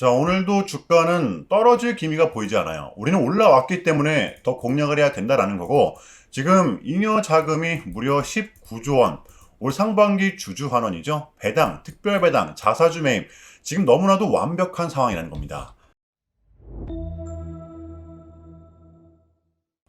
자, 오늘도 주가는 떨어질 기미가 보이지 않아요. 우리는 올라왔기 때문에 더 공략을 해야 된다라는 거고, 지금 잉여 자금이 무려 19조 원, 올 상반기 주주 환원이죠. 배당, 특별 배당, 자사주 매입, 지금 너무나도 완벽한 상황이라는 겁니다.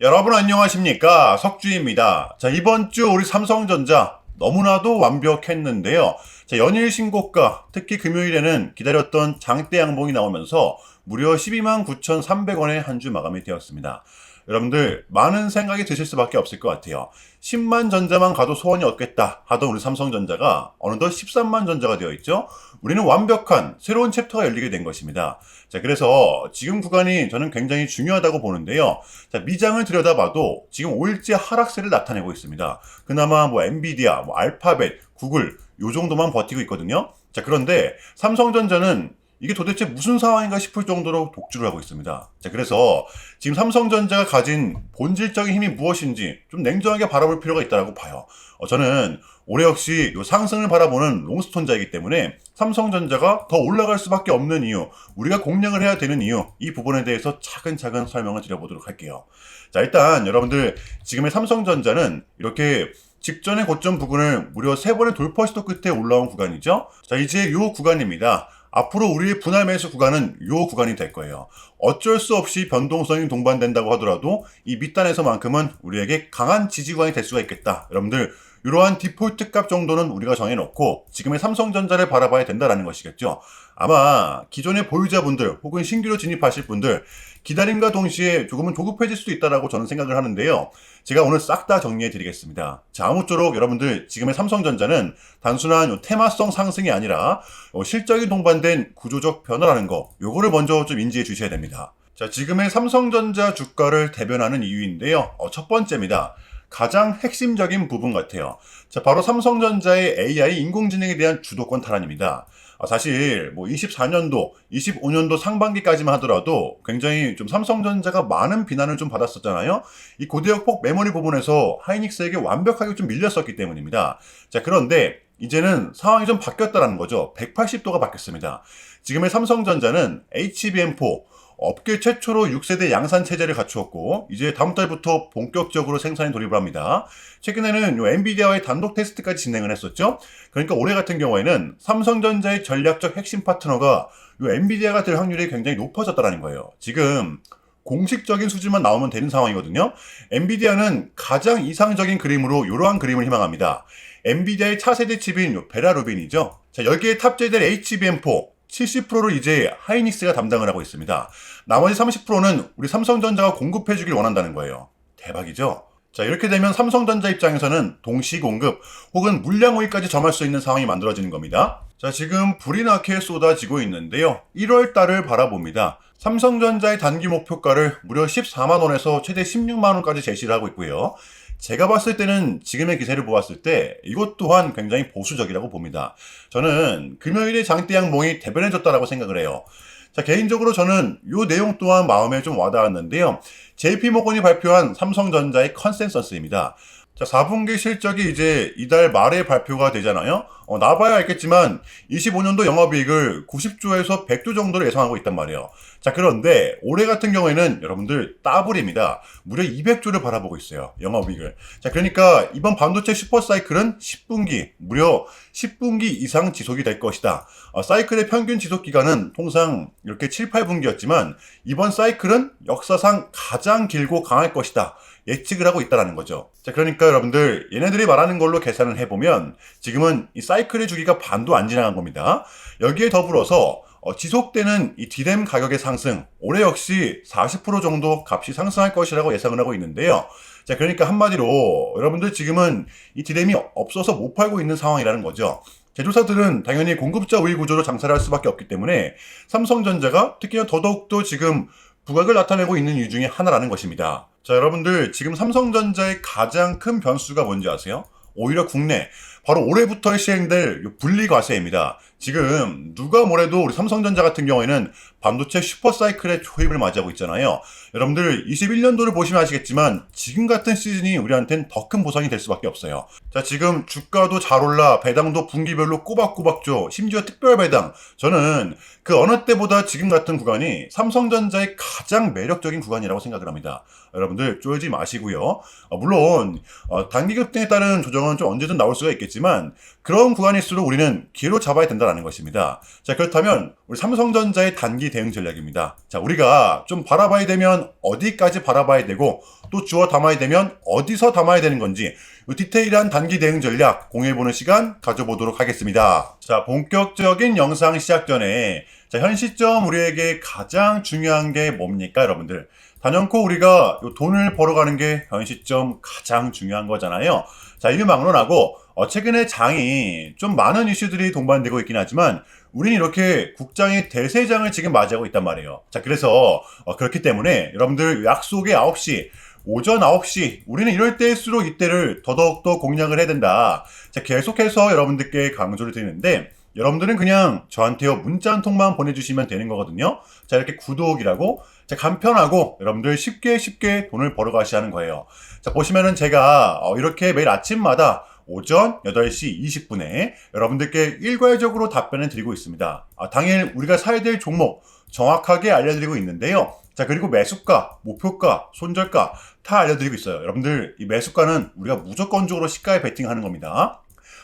여러분 안녕하십니까 석주입니다. 자 이번 주 우리 삼성전자 너무나도 완벽했는데요. 자 연일 신고가 특히 금요일에는 기다렸던 장대 양봉이 나오면서 무려 12만 9,300원에 한 주 마감이 되었습니다. 여러분들 많은 생각이 드실 수밖에 없을 것 같아요. 10만 전자만 가도 소원이 없겠다 하던 우리 삼성전자가 어느덧 13만 전자가 되어 있죠. 우리는 완벽한 새로운 챕터가 열리게 된 것입니다. 자, 그래서 지금 구간이 저는 굉장히 중요하다고 보는데요. 자, 미장을 들여다봐도 지금 5일째 하락세를 나타내고 있습니다. 그나마 뭐 엔비디아, 뭐 알파벳, 구글 요 정도만 버티고 있거든요. 자, 그런데 삼성전자는 이게 도대체 무슨 상황인가 싶을 정도로 독주를 하고 있습니다. 자, 그래서 지금 삼성전자가 가진 본질적인 힘이 무엇인지 좀 냉정하게 바라볼 필요가 있다고 봐요. 어, 저는 올해 역시 요 상승을 바라보는 롱스톤자이기 때문에 삼성전자가 더 올라갈 수밖에 없는 이유, 우리가 공략을 해야 되는 이유, 이 부분에 대해서 차근차근 설명을 드려보도록 할게요. 자, 일단 여러분들 지금의 삼성전자는 이렇게 직전의 고점 부근을 무려 세 번의 돌파 시도 끝에 올라온 구간이죠. 자, 이제 요 구간입니다. 앞으로 우리의 분할 매수 구간은 요 구간이 될 거예요. 어쩔 수 없이 변동성이 동반된다고 하더라도 이 밑단에서만큼은 우리에게 강한 지지 구간이 될 수가 있겠다. 여러분들 이러한 디폴트 값 정도는 우리가 정해놓고 지금의 삼성전자를 바라봐야 된다라는 것이겠죠. 아마 기존의 보유자분들 혹은 신규로 진입하실 분들 기다림과 동시에 조금은 조급해질 수도 있다라고 저는 생각을 하는데요. 제가 오늘 싹 다 정리해 드리겠습니다. 자, 아무쪼록 여러분들 지금의 삼성전자는 단순한 테마성 상승이 아니라 어, 실적이 동반된 구조적 변화라는 거, 요거를 먼저 좀 인지해 주셔야 됩니다. 자, 지금의 삼성전자 주가를 대변하는 이유인데요. 어, 첫 번째입니다. 가장 핵심적인 부분 같아요. 자, 바로 삼성전자의 AI 인공지능에 대한 주도권 탈환입니다. 아, 사실 뭐 24년도, 25년도 상반기까지만 하더라도 굉장히 좀 삼성전자가 많은 비난을 좀 받았었잖아요. 이 고대역폭 메모리 부분에서 하이닉스에게 완벽하게 좀 밀렸었기 때문입니다. 자, 그런데 이제는 상황이 좀 바뀌었다는 거죠. 180도가 바뀌었습니다. 지금의 삼성전자는 HBM4 업계 최초로 6세대 양산 체제를 갖추었고 이제 다음 달부터 본격적으로 생산에 돌입을 합니다. 최근에는 요 엔비디아와의 단독 테스트까지 진행을 했었죠. 그러니까 올해 같은 경우에는 삼성전자의 전략적 핵심 파트너가 요 엔비디아가 될 확률이 굉장히 높아졌다는 거예요. 지금 공식적인 수준만 나오면 되는 상황이거든요. 엔비디아는 가장 이상적인 그림으로 이러한 그림을 희망합니다. 엔비디아의 차세대 칩인 요 베라루빈이죠. 자, 여기에 탑재될 HBM4 70%를 이제 하이닉스가 담당을 하고 있습니다. 나머지 30%는 우리 삼성전자가 공급해 주길 원한다는 거예요. 대박이죠? 자, 이렇게 되면 삼성전자 입장에서는 동시 공급 혹은 물량 호의까지 점할 수 있는 상황이 만들어지는 겁니다. 자, 지금 불이 나게 쏟아지고 있는데요. 1월 달을 바라봅니다. 삼성전자의 단기 목표가를 무려 14만 원에서 최대 16만 원까지 제시를 하고 있고요. 제가 봤을 때는 지금의 기세를 보았을 때 이것 또한 굉장히 보수적이라고 봅니다. 저는 금요일에 장대 양봉이 대변해졌다라고 생각을 해요. 자, 개인적으로 저는 이 내용 또한 마음에 좀 와닿았는데요. JP모건이 발표한 삼성전자의 컨센서스입니다. 자, 4분기 실적이 이제 이달 말에 발표가 되잖아요. 어, 나봐야 알겠지만 25년도 영업이익을 90조에서 100조 정도를 예상하고 있단 말이에요. 자, 그런데 올해 같은 경우에는 여러분들 따블입니다. 무려 200조를 바라보고 있어요. 영업이익을. 자, 그러니까 이번 반도체 슈퍼사이클은 10분기, 무려 10분기 이상 지속이 될 것이다. 어, 사이클의 평균 지속 기간은 통상 이렇게 7, 8분기였지만 이번 사이클은 역사상 가장 길고 강할 것이다. 예측을 하고 있다는 거죠. 자, 그러니까 여러분들 얘네들이 말하는 걸로 계산을 해보면 지금은 이 사이클의 주기가 반도 안 지나간 겁니다. 여기에 더불어서 어, 지속되는 이 디램 가격의 상승, 올해 역시 40% 정도 값이 상승할 것이라고 예상을 하고 있는데요. 자, 그러니까 한마디로 여러분들 지금은 이 디램이 없어서 못 팔고 있는 상황이라는 거죠. 제조사들은 당연히 공급자 우위 구조로 장사를 할 수밖에 없기 때문에 삼성전자가 특히나 더더욱더 지금 부각을 나타내고 있는 이유 중에 하나라는 것입니다. 자, 여러분들 지금 삼성전자의 가장 큰 변수가 뭔지 아세요? 오히려 국내 바로 올해부터 시행될 요 분리과세입니다. 지금 누가 뭐래도 우리 삼성전자 같은 경우에는 반도체 슈퍼사이클의 초입을 맞이하고 있잖아요. 여러분들 21년도를 보시면 아시겠지만 지금 같은 시즌이 우리한테는 더 큰 보상이 될 수밖에 없어요. 자 지금 주가도 잘 올라 배당도 분기별로 꼬박꼬박 줘 심지어 특별 배당 저는 그 어느 때보다 지금 같은 구간이 삼성전자의 가장 매력적인 구간이라고 생각을 합니다. 여러분들 쫄지 마시고요. 어, 물론 어, 단기 급등에 따른 조정은 좀 언제든 나올 수가 있겠지만 그런 구간일수록 우리는 기회로 잡아야 된다 는 것입니다. 자 그렇다면 우리 삼성전자의 단기 대응 전략입니다. 자 우리가 좀 바라봐야 되면 어디까지 바라봐야 되고 또 주워 담아야 되면 어디서 담아야 되는 건지 이 디테일한 단기 대응 전략 공유해보는 시간 가져보도록 하겠습니다. 자 본격적인 영상 시작 전에 자, 현 시점 우리에게 가장 중요한 게 뭡니까, 여러분들? 단연코 우리가 요 돈을 벌어가는 게 현 시점 가장 중요한 거잖아요. 자, 이를 막론하고, 어, 최근에 장이 좀 많은 이슈들이 동반되고 있긴 하지만, 우리는 이렇게 국장의 대세장을 지금 맞이하고 있단 말이에요. 자, 그래서, 어, 그렇기 때문에 여러분들 약속의 9시, 오전 9시, 우리는 이럴 때일수록 이때를 더더욱더 공략을 해야 된다. 자, 계속해서 여러분들께 강조를 드리는데, 여러분들은 그냥 저한테요 문자 한 통만 보내주시면 되는 거거든요. 자 이렇게 구독이라고 자 간편하고 여러분들 쉽게 쉽게 돈을 벌어가시 하는 거예요. 자 보시면은 제가 어, 이렇게 매일 아침마다 오전 8시 20분에 여러분들께 일괄적으로 답변을 드리고 있습니다. 아, 당일 우리가 사야 될 종목 정확하게 알려드리고 있는데요. 자, 그리고 매수가, 목표가, 손절가 다 알려드리고 있어요. 여러분들, 이 매수가는 우리가 무조건적으로 시가에 베팅하는 겁니다.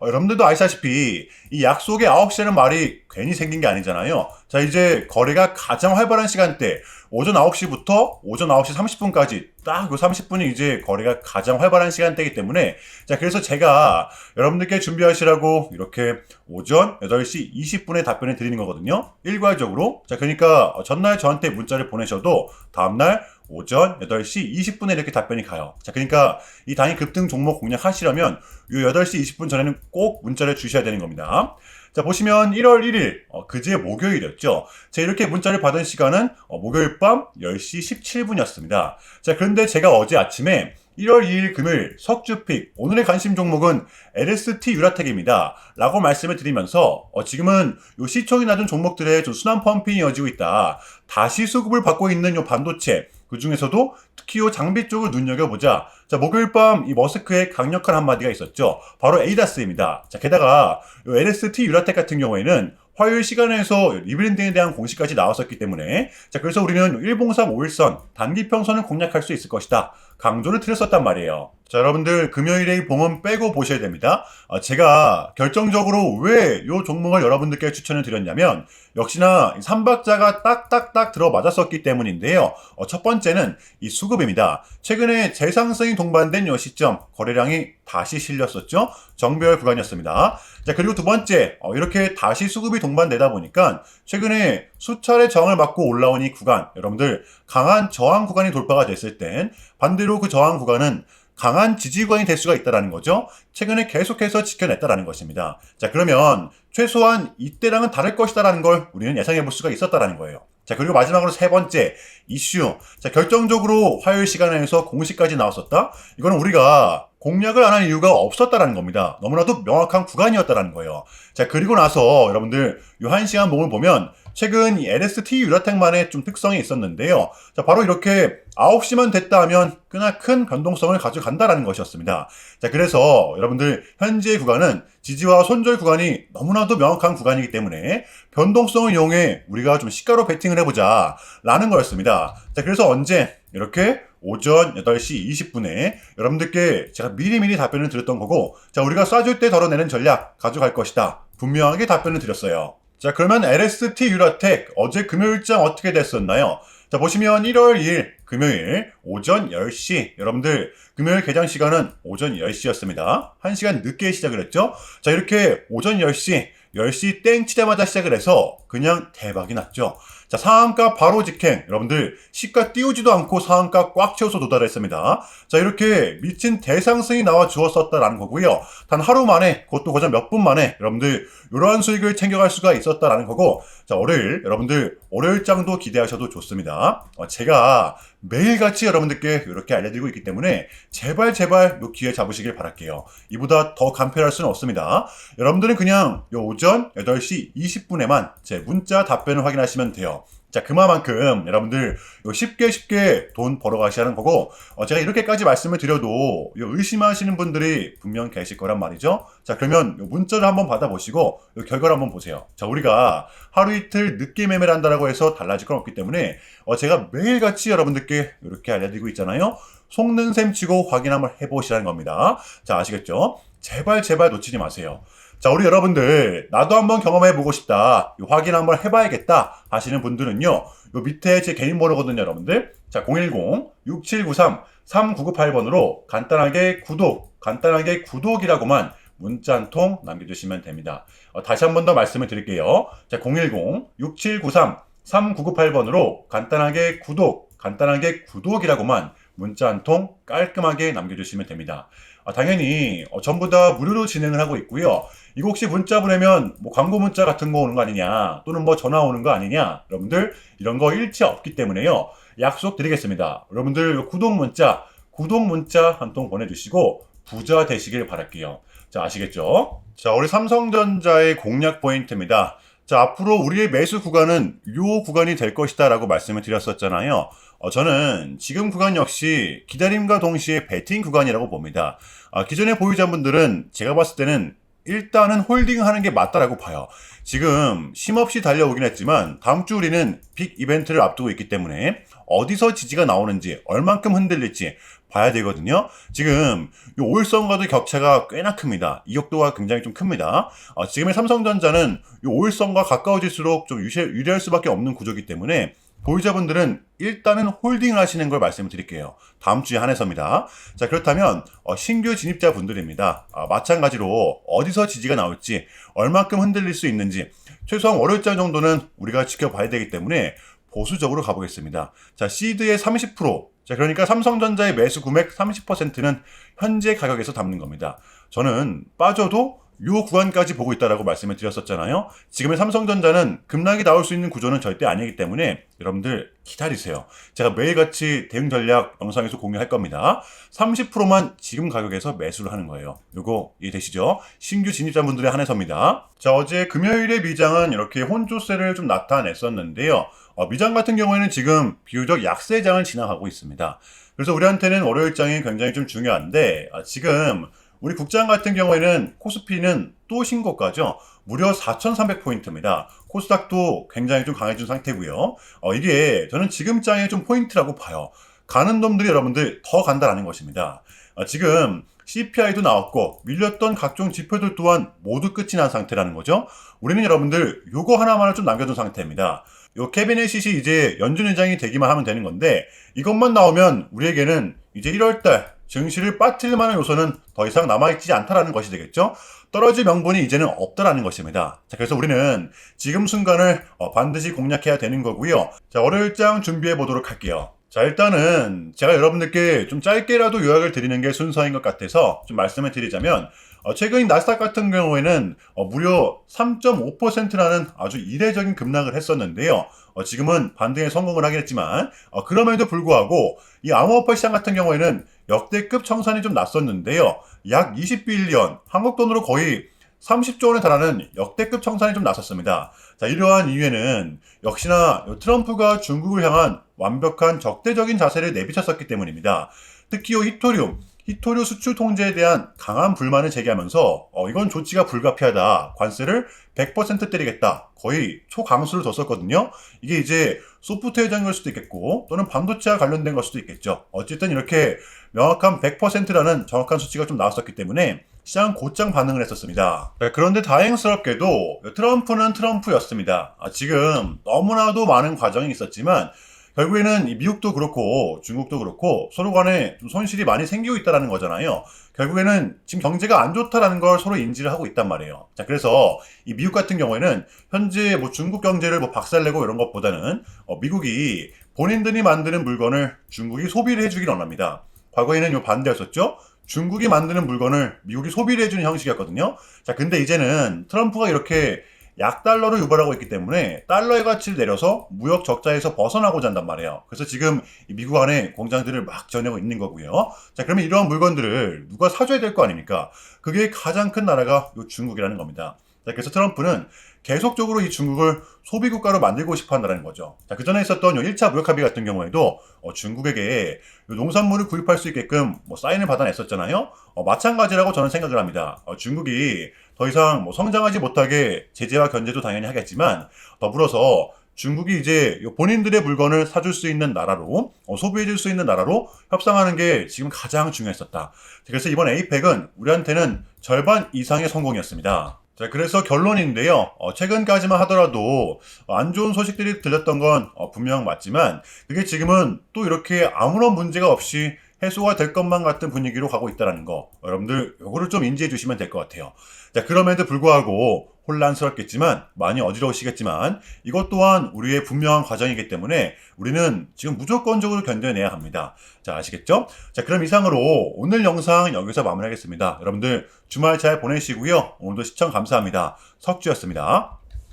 어, 여러분들도 아시다시피 이 약속의 9시라는 말이 괜히 생긴 게 아니잖아요. 자, 이제 거래가 가장 활발한 시간대, 오전 9시부터 오전 9시 30분까지 딱그 30분이 이제 거래가 가장 활발한 시간대이기 때문에 자, 그래서 제가 여러분들께 준비하시라고 이렇게 오전 8시 20분에 답변을 드리는 거거든요. 일괄적으로. 자, 그러니까 전날 저한테 문자를 보내셔도 다음날 오전 8시 20분에 이렇게 답변이 가요. 자, 그러니까 이 단위 급등 종목 공략하시려면 이 8시 20분 전에는 꼭 문자를 주셔야 되는 겁니다. 자, 보시면 1월 1일, 어, 그제 목요일이었죠. 자, 이렇게 문자를 받은 시간은 어, 목요일 밤 10시 17분이었습니다. 자, 그런데 제가 어제 아침에 1월 2일 금요일 석주픽 오늘의 관심 종목은 LST 유라텍입니다. 라고 말씀을 드리면서 어, 지금은 요 시총이 낮은 종목들의 좀 순환 펌핑이 이어지고 있다. 다시 수급을 받고 있는 요 반도체 그 중에서도 특히 요 장비 쪽을 눈여겨보자. 자, 목요일 밤 이 머스크의 강력한 한마디가 있었죠. 바로 에이다스입니다. 자, 게다가 요 LST 유라텍 같은 경우에는 화요일 시간에서 리브랜딩에 대한 공시까지 나왔었기 때문에 자 그래서 우리는 1봉3 5일선 단기 평선을 공략할 수 있을 것이다 강조를 드렸었단 말이에요. 자 여러분들 금요일에 봉은 빼고 보셔야 됩니다. 아, 제가 결정적으로 왜 이 종목을 여러분들께 추천을 드렸냐면 역시나 삼박자가 딱딱딱 들어맞았었기 때문인데요. 어, 첫 번째는 이 수급입니다. 최근에 재상승이 동반된 이 시점 거래량이 다시 실렸었죠. 정별 구간이었습니다. 자 그리고 두 번째 어, 이렇게 다시 수급이 동반되다 보니까 최근에 수차례 저항을 맞고 올라온 이 구간 여러분들 강한 저항 구간이 돌파가 됐을 땐 반대로 그 저항 구간은 강한 지지 구간이 될 수가 있다는 거죠. 최근에 계속해서 지켜냈다는 것입니다. 자 그러면 최소한 이때랑은 다를 것이다라는 걸 우리는 예상해 볼 수가 있었다는 거예요. 자 그리고 마지막으로 세 번째 이슈. 자 결정적으로 화요일 시간에서 공시까지 나왔었다. 이거는 우리가 공략을 안 한 이유가 없었다라는 겁니다. 너무나도 명확한 구간이었다라는 거예요. 자, 그리고 나서 여러분들 이한 시간 몸을 보면 최근 이 LST 유라텍만의 좀 특성이 있었는데요. 자, 바로 이렇게 9시만 됐다 하면 꽤나 큰 변동성을 가져간다라는 것이었습니다. 자, 그래서 여러분들 현재 구간은 지지와 손절 구간이 너무나도 명확한 구간이기 때문에 변동성을 이용해 우리가 좀 시가로 베팅을 해보자 라는 거였습니다. 자, 그래서 언제 이렇게 오전 8시 20분에 여러분들께 제가 미리미리 답변을 드렸던 거고 자 우리가 쏴줄 때 덜어내는 전략 가져갈 것이다 분명하게 답변을 드렸어요 자 그러면 LST 유라텍 어제 금요일장 어떻게 됐었나요? 자 보시면 1월 2일 금요일 오전 10시. 여러분들 금요일 개장 시간은 오전 10시였습니다. 1시간 늦게 시작을 했죠? 자 이렇게 오전 10시 10시 땡 치자마자 시작을 해서 그냥 대박이 났죠. 자, 상한가 바로 직행. 여러분들, 시가 띄우지도 않고 상한가 꽉 채워서 도달했습니다. 자, 이렇게 미친 대상승이 나와 주었었다라는 거고요. 단 하루 만에, 그것도 고작 몇분 만에, 여러분들, 이러한 수익을 챙겨갈 수가 있었다라는 거고, 자, 월요일, 여러분들, 월요일장도 기대하셔도 좋습니다. 어, 제가 매일같이 여러분들께 이렇게 알려드리고 있기 때문에, 제발, 제발, 요 기회 잡으시길 바랄게요. 이보다 더 간편할 수는 없습니다. 여러분들은 그냥 요 오전 8시 20분에만 제 문자 답변을 확인하시면 돼요. 자, 그만큼 여러분들 요 쉽게 쉽게 돈 벌어 가시라는 거고, 어, 제가 이렇게까지 말씀을 드려도 요 의심하시는 분들이 분명 계실 거란 말이죠. 자, 그러면 요 문자를 한번 받아보시고 요 결과를 한번 보세요. 자, 우리가 하루 이틀 늦게 매매를 한다라고 해서 달라질 건 없기 때문에 어, 제가 매일같이 여러분들께 이렇게 알려드리고 있잖아요. 속는 셈 치고 확인 한번 해보시라는 겁니다. 자, 아시겠죠? 제발 제발 놓치지 마세요. 자, 우리 여러분들, 나도 한번 경험해보고 싶다. 요 확인 한번 해봐야겠다. 하시는 분들은요, 요 밑에 제 개인 번호거든요, 여러분들. 자, 010-6793-3998번으로 간단하게 구독, 간단하게 구독이라고만 문자 한 통 남겨주시면 됩니다. 어, 다시 한 번 더 말씀을 드릴게요. 자, 010-6793-3998번으로 간단하게 구독, 간단하게 구독이라고만 문자 한 통 깔끔하게 남겨주시면 됩니다. 아, 당연히 어, 전부 다 무료로 진행을 하고 있고요. 이거 혹시 문자 보내면 뭐 광고 문자 같은 거 오는 거 아니냐 또는 뭐 전화 오는 거 아니냐 여러분들 이런 거 일체 없기 때문에요. 약속 드리겠습니다. 여러분들 요 구독 문자 구독 문자 한 통 보내주시고 부자 되시길 바랄게요. 자 아시겠죠? 자 우리 삼성전자의 공략 포인트입니다. 자 앞으로 우리의 매수 구간은 요 구간이 될 것이다 라고 말씀을 드렸었잖아요. 어, 저는 지금 구간 역시 기다림과 동시에 배팅 구간이라고 봅니다. 아, 기존의 보유자분들은 제가 봤을 때는 일단은 홀딩하는 게 맞다라고 봐요. 지금 쉼없이 달려오긴 했지만 다음 주 우리는 빅 이벤트를 앞두고 있기 때문에 어디서 지지가 나오는지 얼만큼 흔들릴지 봐야 되거든요. 지금 이 5일선과도 격차가 꽤나 큽니다. 이격도가 굉장히 좀 큽니다. 어, 지금의 삼성전자는 이 5일선과 가까워질수록 좀 유세, 유리할 수밖에 없는 구조이기 때문에 보유자분들은 일단은 홀딩을 하시는 걸 말씀을 드릴게요. 다음 주에 한해서입니다. 자, 그렇다면 어, 신규 진입자 분들입니다. 아, 마찬가지로 어디서 지지가 나올지, 얼만큼 흔들릴 수 있는지, 최소한 월요일장 정도는 우리가 지켜봐야 되기 때문에 보수적으로 가보겠습니다. 자, 시드의 30%, 자, 그러니까 삼성전자의 매수 금액 30%는 현재 가격에서 담는 겁니다. 저는 빠져도 요 구간까지 보고 있다라고 말씀을 드렸었잖아요. 지금의 삼성전자는 급락이 나올 수 있는 구조는 절대 아니기 때문에 여러분들 기다리세요. 제가 매일같이 대응 전략 영상에서 공유할 겁니다. 30%만 지금 가격에서 매수를 하는 거예요. 요거 이해되시죠? 신규 진입자분들의 한해서입니다. 자, 어제 금요일에 미장은 이렇게 혼조세를 좀 나타냈었는데요. 어, 미장 같은 경우에는 지금 비교적 약세장을 지나가고 있습니다. 그래서 우리한테는 월요일장이 굉장히 좀 중요한데 아, 지금 우리 국장 같은 경우에는 코스피는 또 신고가죠. 무려 4,300포인트입니다. 코스닥도 굉장히 좀 강해진 상태고요. 어, 이게 저는 지금 장의 좀 포인트라고 봐요. 가는 놈들이 여러분들 더 간다라는 것입니다. 어, 지금 CPI도 나왔고 밀렸던 각종 지표들 또한 모두 끝이 난 상태라는 거죠. 우리는 여러분들 요거 하나만을 좀 남겨둔 상태입니다. 요 캐비넷이 이제 연준 의장이 되기만 하면 되는 건데 이것만 나오면 우리에게는 이제 1월달 증시를 빠뜨릴 만한 요소는 더 이상 남아있지 않다라는 것이 되겠죠. 떨어질 명분이 이제는 없다라는 것입니다. 자, 그래서 우리는 지금 순간을 어, 반드시 공략해야 되는 거고요. 자, 월요일장 준비해 보도록 할게요. 자, 일단은 제가 여러분들께 좀 짧게라도 요약을 드리는 게 순서인 것 같아서 좀 말씀을 드리자면 어, 최근 나스닥 같은 경우에는 어, 무려 3.5%라는 아주 이례적인 급락을 했었는데요. 어, 지금은 반등에 성공을 하긴 했지만 어, 그럼에도 불구하고 이 암호화폐 시장 같은 경우에는 역대급 청산이 좀 났었는데요. 약 20빌리언 한국 돈으로 거의 30조 원에 달하는 역대급 청산이 좀 났었습니다. 자, 이러한 이유에는 역시나 트럼프가 중국을 향한 완벽한 적대적인 자세를 내비쳤었기 때문입니다. 특히 이 히토리움, 히토류 수출 통제에 대한 강한 불만을 제기하면서 어, 이건 조치가 불가피하다. 관세를 100% 때리겠다. 거의 초강수를 뒀었거든요. 이게 이제 소프트웨어 장일 수도 있겠고 또는 반도체와 관련된 걸 수도 있겠죠. 어쨌든 이렇게 명확한 100%라는 정확한 수치가 좀 나왔었기 때문에 시장 곧장 반응을 했었습니다. 네, 그런데 다행스럽게도 트럼프는 트럼프였습니다. 아, 지금 너무나도 많은 과정이 있었지만 결국에는 이 미국도 그렇고 중국도 그렇고 서로 간에 좀 손실이 많이 생기고 있다는 거잖아요. 결국에는 지금 경제가 안 좋다라는 걸 서로 인지를 하고 있단 말이에요. 자, 그래서 이 미국 같은 경우에는 현재 뭐 중국 경제를 뭐 박살내고 이런 것보다는 어, 미국이 본인들이 만드는 물건을 중국이 소비를 해주길 원합니다. 과거에는 요 반대였었죠. 중국이 만드는 물건을 미국이 소비를 해주는 형식이었거든요. 자, 근데 이제는 트럼프가 이렇게 약달러를 유발하고 있기 때문에 달러의 가치를 내려서 무역 적자에서 벗어나고자 한단 말이에요. 그래서 지금 이 미국 안에 공장들을 막 지어내고 있는 거고요. 자, 그러면 이러한 물건들을 누가 사줘야 될 거 아닙니까? 그게 가장 큰 나라가 요 중국이라는 겁니다. 자, 그래서 트럼프는 계속적으로 이 중국을 소비 국가로 만들고 싶어 한다는 거죠. 자, 그 전에 있었던 요 1차 무역 합의 같은 경우에도 어, 중국에게 요 농산물을 구입할 수 있게끔 뭐 사인을 받아냈었잖아요. 어, 마찬가지라고 저는 생각을 합니다. 어, 중국이 더 이상 뭐 성장하지 못하게 제재와 견제도 당연히 하겠지만 더불어서 중국이 이제 요 본인들의 물건을 사줄 수 있는 나라로 어, 소비해줄 수 있는 나라로 협상하는 게 지금 가장 중요했었다. 그래서 이번 에이펙은 우리한테는 절반 이상의 성공이었습니다. 자, 그래서 결론인데요. 어, 최근까지만 하더라도 안 좋은 소식들이 들렸던 건 어, 분명 맞지만 그게 지금은 또 이렇게 아무런 문제가 없이 해소가 될 것만 같은 분위기로 가고 있다는 거 여러분들 요거를 좀 인지해 주시면 될 것 같아요. 자, 그럼에도 불구하고 혼란스럽겠지만 많이 어지러우시겠지만 이것 또한 우리의 분명한 과정이기 때문에 우리는 지금 무조건적으로 견뎌내야 합니다. 자, 아시겠죠? 자, 그럼 이상으로 오늘 영상 여기서 마무리하겠습니다. 여러분들 주말 잘 보내시고요. 오늘도 시청 감사합니다. 석주였습니다.